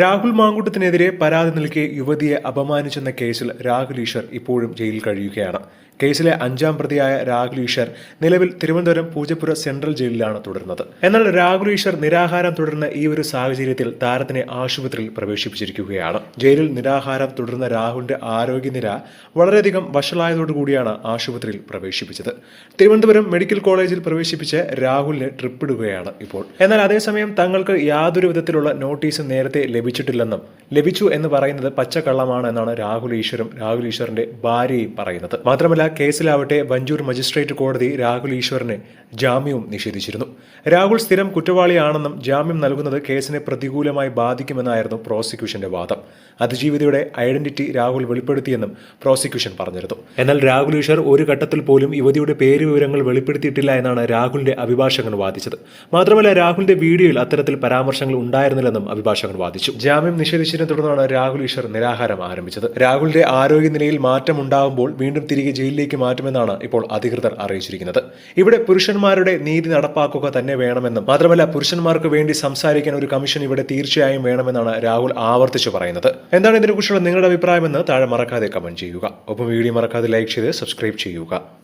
രാഹുൽ മാങ്കൂട്ടത്തിനെതിരെ പരാതി നൽകി യുവതിയെ അപമാനിച്ചെന്ന കേസിൽ രാഹുൽ ഈശ്വർ ഇപ്പോഴും ജയിലിൽ കഴിയുകയാണ്. കേസിലെ അഞ്ചാം പ്രതിയായ രാഹുൽ ഈശ്വർ നിലവിൽ തിരുവനന്തപുരം പൂജപ്പുര സെൻട്രൽ ജയിലിലാണ് തുടരുന്നത്. എന്നാൽ രാഹുൽ ഈശ്വർ നിരാഹാരം തുടരുന്ന ഈ ഒരു സാഹചര്യത്തിൽ താരത്തിനെ ആശുപത്രിയിൽ പ്രവേശിപ്പിച്ചിരിക്കുകയാണ്. ജയിലിൽ നിരാഹാരം തുടരുന്ന രാഹുലിന്റെ ആരോഗ്യനില വളരെയധികം വഷളായതോടുകൂടിയാണ് ആശുപത്രിയിൽ പ്രവേശിപ്പിച്ചത്. തിരുവനന്തപുരം മെഡിക്കൽ കോളേജിൽ പ്രവേശിപ്പിച്ച് രാഹുലിനെ ട്രിപ്പിടുകയാണ് ഇപ്പോൾ. എന്നാൽ അതേസമയം തങ്ങൾക്ക് യാതൊരു വിധത്തിലുള്ള നോട്ടീസും നേരത്തെ ലഭിച്ചിട്ടില്ലെന്നും ലഭിച്ചു എന്ന് പറയുന്നത് പച്ചക്കള്ളമാണ് എന്നാണ് രാഹുൽ ഈശ്വരും രാഹുൽ ഈശ്വറിന്റെ ഭാര്യയും പറയുന്നത്. മാത്രമല്ല കേസിലാവട്ടെ വഞ്ചൂർ മജിസ്ട്രേറ്റ് കോടതി രാഹുൽ ഈശ്വറിന് ജാമ്യവും നിഷേധിച്ചിരുന്നു. രാഹുൽ സ്ഥിരം കുറ്റവാളിയാണെന്നും ജാമ്യം നൽകുന്നത് കേസിനെ പ്രതികൂലമായി ബാധിക്കുമെന്നായിരുന്നു പ്രോസിക്യൂഷന്റെ വാദം. അതിജീവിതയുടെ ഐഡന്റിറ്റി രാഹുൽ വെളിപ്പെടുത്തിയെന്നും പ്രോസിക്യൂഷൻ പറഞ്ഞിരുന്നു. എന്നാൽ രാഹുൽ ഈശ്വർ ഒരു ഘട്ടത്തിൽ പോലും യുവതിയുടെ പേര് വിവരങ്ങൾ വെളിപ്പെടുത്തിയിട്ടില്ല എന്നാണ് രാഹുലിന്റെ അഭിഭാഷകൻ വാദിച്ചത്. മാത്രമല്ല രാഹുലിന്റെ വീഡിയോയിൽ അത്തരത്തിൽ പരാമർശങ്ങൾ ഉണ്ടായിരുന്നില്ലെന്നും അഭിഭാഷകൻ വാദിച്ചു. ജാമ്യം നിഷേധിച്ചതിനെ തുടർന്നാണ് രാഹുൽ ഈശ്വർ നിരാഹാരം ആരംഭിച്ചത്. രാഹുലിന്റെ ആരോഗ്യനിലയിൽ മാറ്റം ഉണ്ടാകുമ്പോൾ വീണ്ടും തിരികെ ജയിലിലേക്ക് മാറ്റുമെന്നാണ് ഇപ്പോൾ അധികൃതർ അറിയിച്ചിരിക്കുന്നത്. ഇവിടെ പുരുഷന്മാരുടെ നീതി നടപ്പാക്കുക തന്നെ വേണമെന്നും മാത്രമല്ല പുരുഷന്മാർക്ക് വേണ്ടി സംസാരിക്കാൻ ഒരു കമ്മീഷൻ ഇവിടെ തീർച്ചയായും വേണമെന്നാണ് രാഹുൽ ആവർത്തിച്ചു പറയുന്നത്. എന്താണ് ഇതിനെക്കുറിച്ചുള്ള നിങ്ങളുടെ അഭിപ്രായമെന്ന് താഴെ മറക്കാതെ കമന്റ് ചെയ്യുക. ഒപ്പം വീഡിയോ മറക്കാതെ ലൈക്ക് ചെയ്ത് സബ്സ്ക്രൈബ് ചെയ്യുക.